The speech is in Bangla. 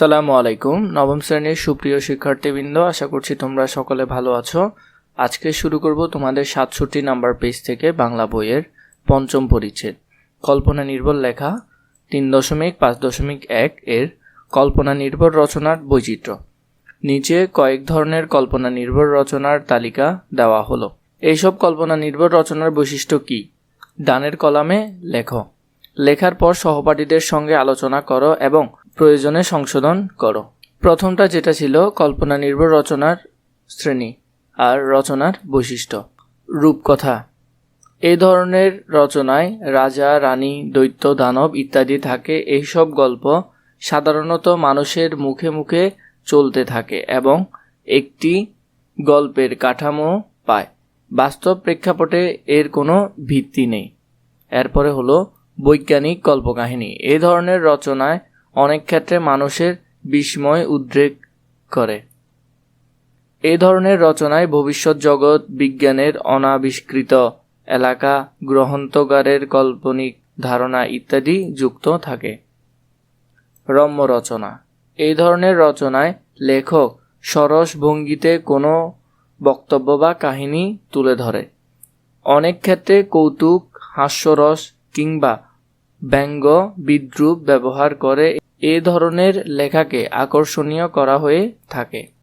আসসালামু আলাইকুম। নবম শ্রেণির সুপ্রিয় শিক্ষার্থীবৃন্দ, আশা করছি তোমরা সকলে ভালো আছো। আজকে শুরু করব তোমাদের সাতষট্টি নাম্বার পেজ থেকে বাংলা বইয়ের পঞ্চম পরিচ্ছেদ। কল্পনা নির্ভর লেখা, তিন দশমিক পাঁচ দশমিক এক এর কল্পনা নির্ভর রচনার বৈচিত্র্য। নিচে কয়েক ধরনের কল্পনা নির্ভর রচনার তালিকা দেওয়া হলো। এইসব কল্পনা নির্ভর রচনার বৈশিষ্ট্য কী? ডানের কলামে লেখো। লেখার পর সহপাঠীদের সঙ্গে আলোচনা করো এবং প্রয়োজনে সংশোধন করো। প্রথমটা যেটা ছিল কল্পনা নির্ভর রচনার শ্রেণি আর রচনার বৈশিষ্ট্য। রূপকথা। এই ধরনের রচনায় রাজা, রানী, দৈত্য, দানব ইত্যাদি থাকে। এইসব গল্প সাধারণত মানুষের মুখে মুখে চলতে থাকে এবং একটি গল্পের কাঠামো পায়। বাস্তব প্রেক্ষাপটে এর কোনো ভিত্তি নেই। এরপরে হলো বৈজ্ঞানিক কল্পকাহিনী। এই ধরনের রচনায় অনেক ক্ষেত্রে মানুষের বিস্ময় উদ্রেক করে। এই ধরনের রচনায় ভবিষ্যৎ জগৎ বিজ্ঞানের অনাবিষ্কৃত এলাকা গ্রহন্তগারের কাল্পনিক ধারণা ইত্যাদি যুক্ত থাকে। রম্য রচনা। এই ধরনের রচনায় লেখক সরস ভঙ্গিতে কোনো বক্তব্য বা কাহিনী তুলে ধরে। অনেক ক্ষেত্রে কৌতুক, হাস্যরস কিংবা ব্যঙ্গ, বিদ্রুপ ব্যবহার করে এ ধরনের লেখাকে আকর্ষণীয় করা হয়ে থাকে।